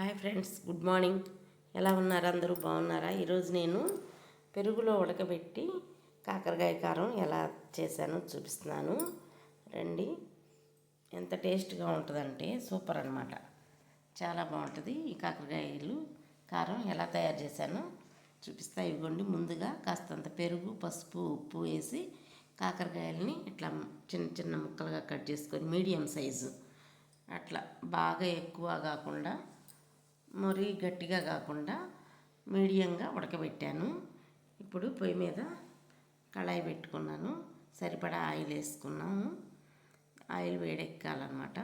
Hi friends good morning. ఎలా ఉన్నారు? అందరూ బాగున్నారా? ఈరోజు నేను పెరుగులో ఉడకబెట్టి కాకరకాయ కారం ఎలా చేశానో చూపిస్తున్నాను. రండి. ఎంత టేస్ట్గా ఉంటుందంటే సూపర్ అనమాట చాలా బాగుంటుంది. ఈ కాకరకాయలు కారం ఎలా తయారు చేశానో చూపిస్తా. ఇవ్వండి. ముందుగా కాస్తంత పెరుగు పసుపు ఉప్పు వేసి కాకరకాయలని ఇట్లా చిన్న చిన్న ముక్కలుగా కట్ చేసుకొని మీడియం సైజు అట్లా బాగా ఎక్కువ కాకుండా మరీ గట్టిగా కాకుండా మీడియంగా ఉడకబెట్టాను. ఇప్పుడు పొయ్యి మీద కళాయి పెట్టుకున్నాను. సరిపడా ఆయిల్ వేసుకున్నాము. ఆయిల్ వేడెక్కాలన్నమాట.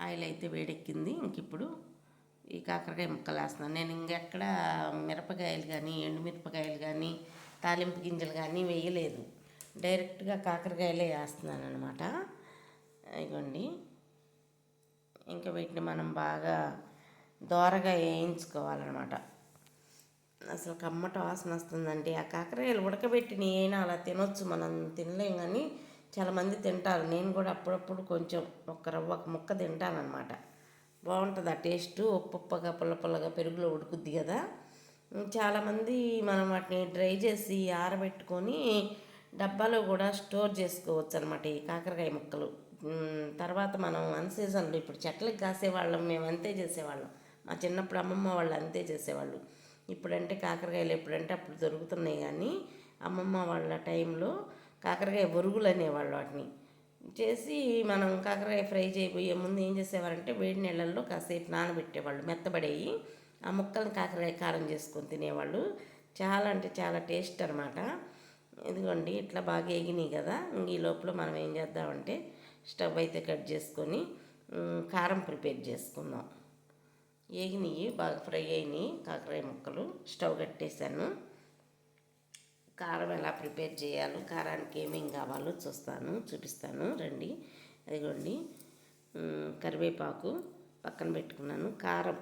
ఆయిల్ అయితే వేడెక్కింది. ఇంక ఇప్పుడు ఈ కాకరకాయ ముక్కలు వేస్తున్నాను. నేను ఇంకెక్కడ మిరపకాయలు కానీ ఎండుమిరపకాయలు కానీ తాలింపు గింజలు కానీ వేయలేదు. డైరెక్ట్గా కాకరకాయలే వేస్తున్నాను అనమాట ఇదిగోండి ఇంకా వీటిని మనం బాగా దోరగా వేయించుకోవాలన్నమాట. అసలు కమ్మట వాసన వస్తుందండి. ఆ కాకరకాయలు ఉడకబెట్టిన అయినా అలా తినొచ్చు. మనం తినలేం కానీ చాలామంది తింటారు. నేను కూడా అప్పుడప్పుడు కొంచెం ఒక రవ్వ ఒక ముక్క తింటానమాట బాగుంటుంది ఆ టేస్ట్. ఉప్పుగా పుల్ల పుల్లగా పెరుగులో ఉడుకుద్ది కదా. చాలామంది మనం వాటిని డ్రై చేసి ఆరబెట్టుకొని డబ్బాలో కూడా స్టోర్ చేసుకోవచ్చు అనమాట ఈ కాకరకాయ ముక్కలు. తర్వాత మనం అన్ సీజన్లో ఇప్పుడు చెట్లకు కాసేవాళ్ళం మేము అంతే చేసేవాళ్ళం. మా చిన్నప్పుడు అమ్మమ్మ వాళ్ళు అంతే చేసేవాళ్ళు. ఇప్పుడంటే కాకరకాయలు ఎప్పుడంటే అప్పుడు దొరుకుతున్నాయి కానీ అమ్మమ్మ వాళ్ళ టైంలో కాకరకాయ బొరుగులు అనేవాళ్ళు వాటిని. చేసి మనం కాకరకాయ ఫ్రై చేయబోయే ముందు ఏం చేసేవారంటే వేడి నీళ్ళల్లో కాసేపు నానబెట్టేవాళ్ళు మెత్తబడేయి ఆ ముక్కలను కాకరకాయ కారం చేసుకొని తినేవాళ్ళు. చాలా అంటే చాలా టేస్ట్ అనమాట ఇదిగోండి ఇట్లా బాగా ఎగినాయి కదా. ఈ లోపల మనం ఏం చేద్దామంటే స్టవ్ అయితే కట్ చేసుకొని కారం ప్రిపేర్ చేసుకుందాం. ఏగినాయి బాగా ఫ్రై అయినాయి కాకరాయ ముక్కలు స్టవ్ కట్టేశాను. కారం ఎలా ప్రిపేర్ చేయాలో కారానికి ఏమేమి కావాలో చూస్తాను చూపిస్తాను. రండి అదిగోండి. కరివేపాకు పక్కన పెట్టుకున్నాను. కారం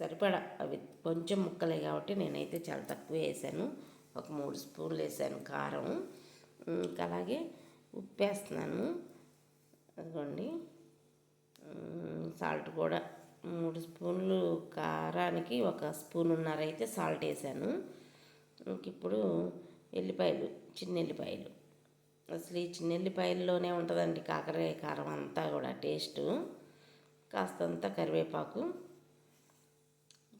సరిపడా అవి కొంచెం ముక్కలే కాబట్టి నేనైతే చాలా తక్కువ వేసాను. ఒక మూడు స్పూన్లు వేసాను కారం. ఇంకా అలాగే ఉప్పు వేస్తున్నాను అదిగోండి సాల్ట్ కూడా మూడు స్పూన్లు కారానికి ఒక స్పూనున్నర అయితే సాల్ట్ వేసాను. ఇంక ఇప్పుడు ఎల్లిపాయలు చిన్న ఎల్లిపాయలు. అసలు ఈ చిన్న ఎల్లిపాయల్లోనే ఉంటుందండి కాకరకాయ కారం అంతా కూడా టేస్ట్. కాస్తంత కరివేపాకు.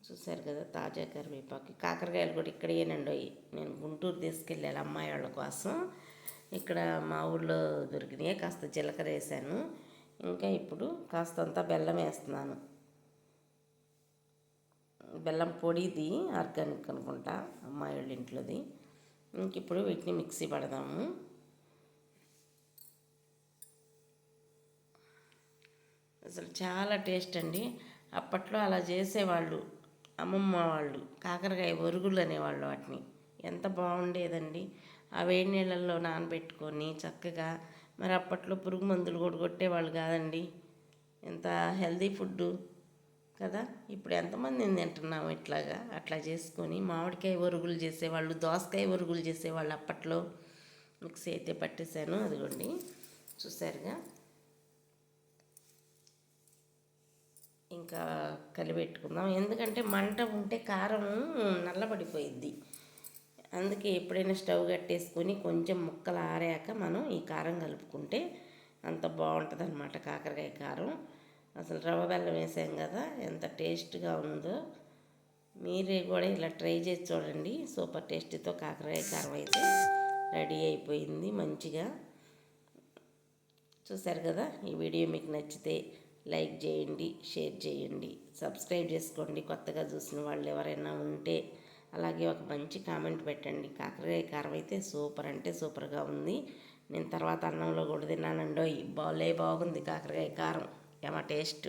చూశారు కదా తాజా కరివేపాకు. కాకరకాయలు కూడా ఇక్కడేనండి నేను గుంటూరు తీసుకెళ్ళాలి అమ్మాయి వాళ్ళ కోసం. ఇక్కడ మా ఊళ్ళో దొరికినాయి కాస్త జీలకర్ర వేసాను. ఇంకా ఇప్పుడు కాస్తంత బెల్లం వేస్తున్నాను. బెల్లం పొడిది ఆర్గానిక్ అనుకుంటా అమ్మాయి వాళ్ళ ఇంట్లోది. ఇంక ఇప్పుడు వీటిని మిక్సీ పడదాము. అసలు చాలా టేస్ట్ అండి. అప్పట్లో అలా చేసేవాళ్ళు అమ్మమ్మ వాళ్ళు కాకరకాయ ఒరుగులు అనేవాళ్ళు వాటిని. ఎంత బాగుండేదండి. ఆ వేడి నీళ్ళల్లో నానబెట్టుకొని చక్కగా మరి అప్పట్లో పురుగు మందులు కూడా కొట్టేవాళ్ళు కాదండి. ఎంత హెల్దీ ఫుడ్డు కదా? ఇప్పుడు ఎంతమంది తింటున్నాము ఇట్లాగా? అట్లా చేసుకొని మామిడికాయ ఒరుగులు చేసేవాళ్ళు దోసకాయ ఒరుగులు చేసేవాళ్ళు అప్పట్లో. మిక్సీ అయితే పట్టేశాను అదిగోండి. చూసారుగా. ఇంకా కలిపెట్టుకుందాం. ఎందుకంటే మంట ఉంటే కారం నల్లబడిపోయిద్ది. అందుకే ఎప్పుడైనా స్టవ్ కట్టేసుకొని కొంచెం ముక్కలు ఆరాక మనం ఈ కారం కలుపుకుంటే అంత బాగుంటుంది అనమాట కాకరకాయ కారం. అసలు రవ్వ బెల్లం వేసాం కదా ఎంత టేస్ట్గా ఉందో. మీరే కూడా ఇలా ట్రై చేసి చూడండి. సూపర్ టేస్టీతో కాకరకాయ కారం అయితే రెడీ అయిపోయింది మంచిగా. చూసారు కదా ఈ వీడియో మీకు నచ్చితే లైక్ చేయండి షేర్ చేయండి సబ్స్క్రైబ్ చేసుకోండి. కొత్తగా చూసిన వాళ్ళు ఎవరైనా ఉంటే అలాగే ఒక మంచి కామెంట్ పెట్టండి. కాకరకాయ కారం అయితే సూపర్ అంటే సూపర్గా ఉంది. నేను తర్వాత అన్నంలో కూడా తిన్నానండో బాలే బాగుంది కాకరకాయ కారం. ఏమో టేస్ట్.